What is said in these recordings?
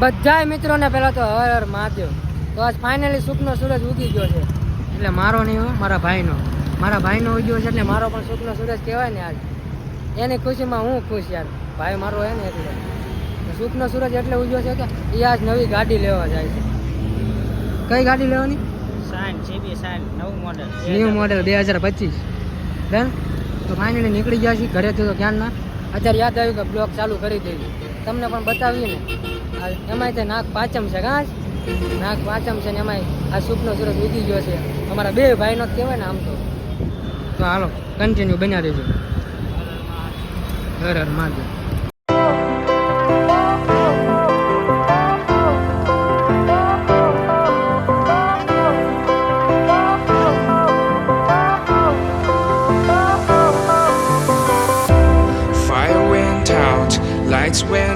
બધાય મિત્રોને પહેલાં તો હર હર મહાદેવ. તો આજ ફાઇનલી સુખનો સૂરજ ઉગી ગયો છે. એટલે મારો નહીં હો મારા ભાઈનો. મારા ભાઈનો ઉગ્યો છે એટલે મારો પણ સુખનો સૂરજ કહેવાય ને આજ. એની ખુશીમાં હું ખુશ યાર. ભાઈ મારો હે ને એટલે. સુખનો સૂરજ એટલે ઉગ્યો છે કે એ આજ નવી ગાડી લેવા જાય છે. કઈ ગાડી લેવાની? સાઈન જીબી સાઈન નવું મોડેલ ન્યૂ મોડેલ બે હજાર પચીસ. ડન? તો ફાઇનલી નીકળી ગયા છીએ. ઘરેથી તો ધ્યાન ના અત્યારે યાદ આવ્યું કે બ્લોક ચાલુ કરી દેવી તમને પણ બતાવીએ ને. એમાંય તે નાક પાંચમ છે કાં નાક પાંચમ છે ને એમાંય આ સૂપનો સુરત ઉગી ગયો છે. અમારા બે ભાઈનો જ કહેવાય ને આમ તો. હાલો કન્ટિન્યુ બન્યા દેજો હર હર મહાદેવ. Lights went.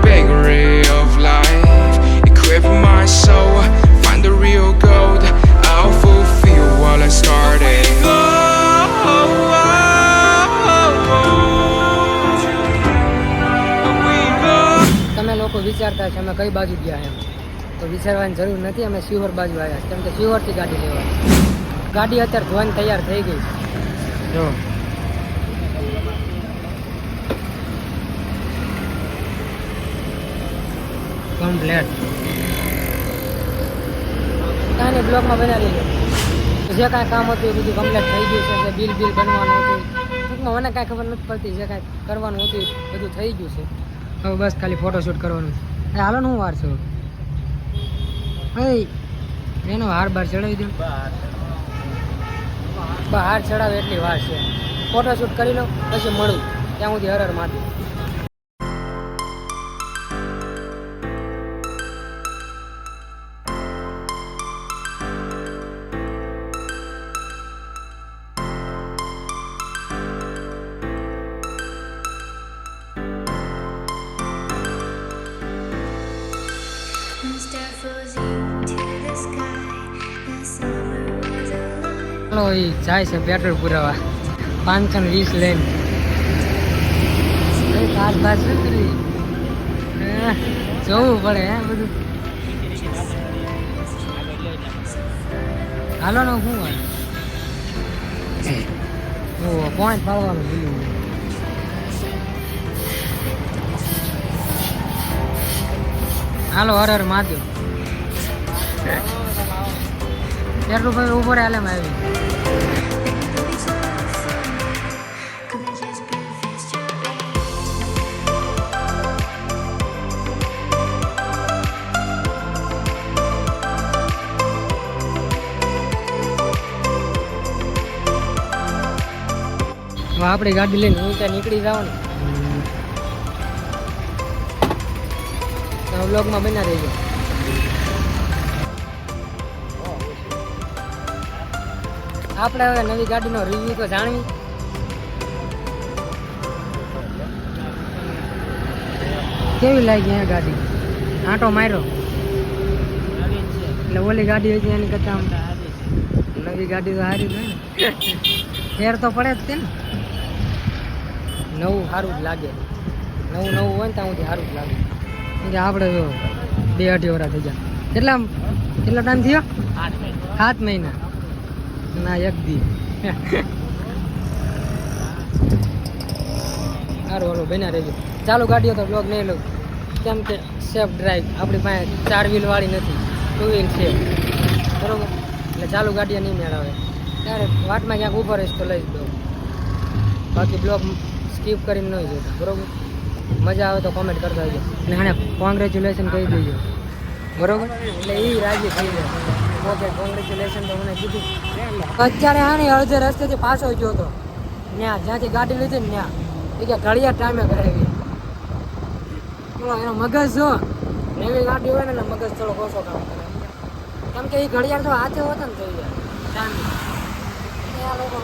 લોકો વિચારતા છે અમે કઈ બાજુ ગયા એમ. તો વિચારવાની જરૂર નથી અમે શિહોર બાજુ આવ્યા કેમ કે શિહોરથી ગાડી લેવા ગાડી અત્યારે ધોવાની તૈયાર થઈ ગઈ. જો. કમ્પ્લેટ કાંઈ બ્લોકમાં બનાવી લેજો જે કાંઈ કામ હતું એ બધું કમ્પ્લેટ થઈ ગયું છે. બિલ બિલ બનવાનું હતું. ટૂંકમાં મને કાંઈ ખબર નથી પડતી જે કાંઈ કરવાનું હતું એ બધું થઈ ગયું છે. હવે બસ ખાલી ફોટોશૂટ કરવાનું. છે હાલો હું વાર છું. ભાઈ, એનો હાર બાર ચડાવી દો. હાર ચડાવે એટલી વાર છે. ફોટોશૂટ કરી લો, પછી મળું. ત્યાં સુધી હરર માથું. ચાલો એ જાય છે પેટ્રોલ પુરાવા. પાંચસો ને વીસ લઈને. એ કાચ શું જોવું પડે, હે, બધું. હાલો, ને શું હોય ઓ પોઈન્ટ પાડવાનું ભૂલ્યું હાલો, હર હર મહાદેવ. પેટ્રોલ ભાઈ ઉપર હાલે આવી આપણી ગાડી લઈને હું ત્યાં નીકળી જવાનું બના બ્લોગમાં બન્યા રહેજો. આપણે હવે નવી ગાડીનો રિવ્યુ તો જાણવી કેવી લાગી આ ગાડી? આંટો માર્યો? એટલે ઓલી ગાડી હતી એની કરતા નવી ગાડી તો સારી જ ને. ફેર તો પડે જ તે ને. નવું સારું જ લાગે. નવું નવું હોય ને ત્યાં સુધી સારું જ લાગે. કે આપણે જો બે અઢી વરા થઈ ગયા. કેટલા કેટલો ટાઈમ થયો? સાત મહિના. ના એક દી સારું હાલો બન્યા રહેજો. ચાલુ ગાડીઓ તો બ્લોગ નહીં લઉં. કેમ કે સેફ ડ્રાઈવ આપણી પાસે ચાર વ્હીલ વાળી નથી. ટુ વ્હીલ છે. બરોબર? એટલે ચાલુ ગાડીઓ નહીં મેળવે. ત્યારે વાટમાં ક્યાંક ઊભો રહીશ તો લઈ દઉં બાકી બ્લોગ સ્કીપ કરીને નહીં જોતા બરોબર? મજા આવે તો કોમેન્ટ કરતા હોજો અને આને કોંગ્રેચ્યુલેશન કહી દેજો. બરોબર? એટલે એ રાજી થઈ જાય. ઓકે કોંગ્રેચ્યુલેશન તો મને કીધું. અત્યારે હા ને અડધે રસ્તેથી પાછો ગયો હતો ત્યાં જ્યાંથી ગાડી લીધી ને ત્યાં એ કે ઘડિયાળ ટાઈમે કરાવી. બોલો એનો મગજ જો, નવી ગાડી હોય ને એટલે મગજ થોડો ઓછો કામ કરે. કેમ કે એ ઘડિયાળ તો હાથે હોત ને થઈ જાય આ લોકો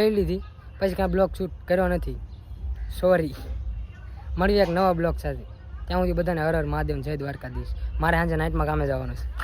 છું એક. પછી કાંઈ બ્લોગ શૂટ કર્યો નથી. સોરી મળીએ એક નવા બ્લોગ સાથે. ત્યાં સુધી બધાને હર હર મહાદેવ જય દ્વારકાધીશ. મારે સાંજે નાઇટમાં કામે જવાનું છે.